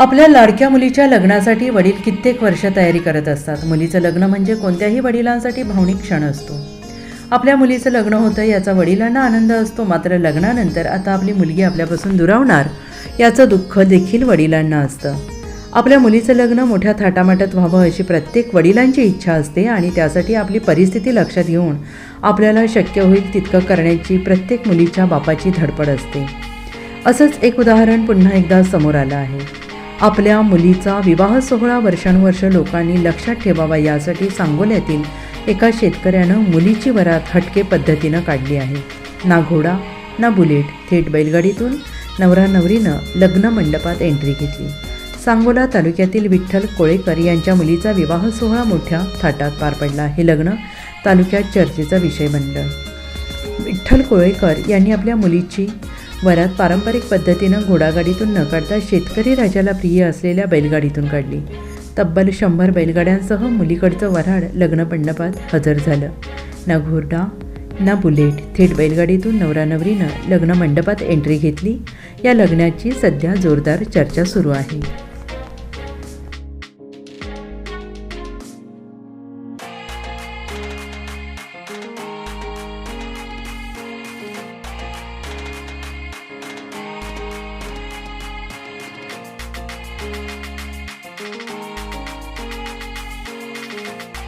आपल्या लाडक्या मुलीच्या लग्नासाठी वडील कित्येक वर्ष तयारी करत असतात. मुलीचं लग्न म्हणजे कोणत्याही वडिलांसाठी भावनिक क्षण असतो. आपल्या मुलीचं लग्न होतं याचा वडिलांना आनंद असतो. मात्र लग्नानंतर आता आपली मुलगी आपल्यापासून दुरावणार याचं दुःख देखील वडिलांना असतं. आपल्या मुलीचं लग्न मोठ्या थाटामाटात व्हावं अशी प्रत्येक वडिलांची इच्छा असते आणि त्यासाठी आपली परिस्थिती लक्षात घेऊन आपल्याला शक्य होईल तितकं करण्याची प्रत्येक मुलीच्या बापाची धडपड असते. असंच एक उदाहरण पुन्हा एकदा समोर आलं आहे. आपल्या मुलीचा विवाह सोहळा वर्षानुवर्ष लोकांनी लक्षात ठेवावा यासाठी सांगोल्यातील एका शेतकऱ्यानं मुलीची वरात हटके पद्धतीनं काढली आहे. ना घोडा ना बुलेट थेट बैलगाडीतून नवरा नवरीनं लग्न मंडपात एंट्री घेतली. सांगोला तालुक्यातील विठ्ठल कोळेकर यांच्या मुलीचा विवाह सोहळा मोठ्या थाटात पार पडला. हे लग्न तालुक्यात चर्चेचा विषय बनलं. विठ्ठल कोळेकर यांनी आपल्या मुलीची वरात पारंपरिक पद्धतीनं घोडागाडीतून न काढता शेतकरी राजाला प्रिय असलेल्या बैलगाडीतून काढली. तब्बल शंभर बैलगाड्यांसह मुलीकडचं वऱ्हाड लग्न मंडपात हजर झालं. ना घोरडा ना बुलेट थेट बैलगाडीतून नवरा नवरीनं लग्न मंडपात एंट्री घेतली. या लग्नाची सध्या जोरदार चर्चा सुरू आहे.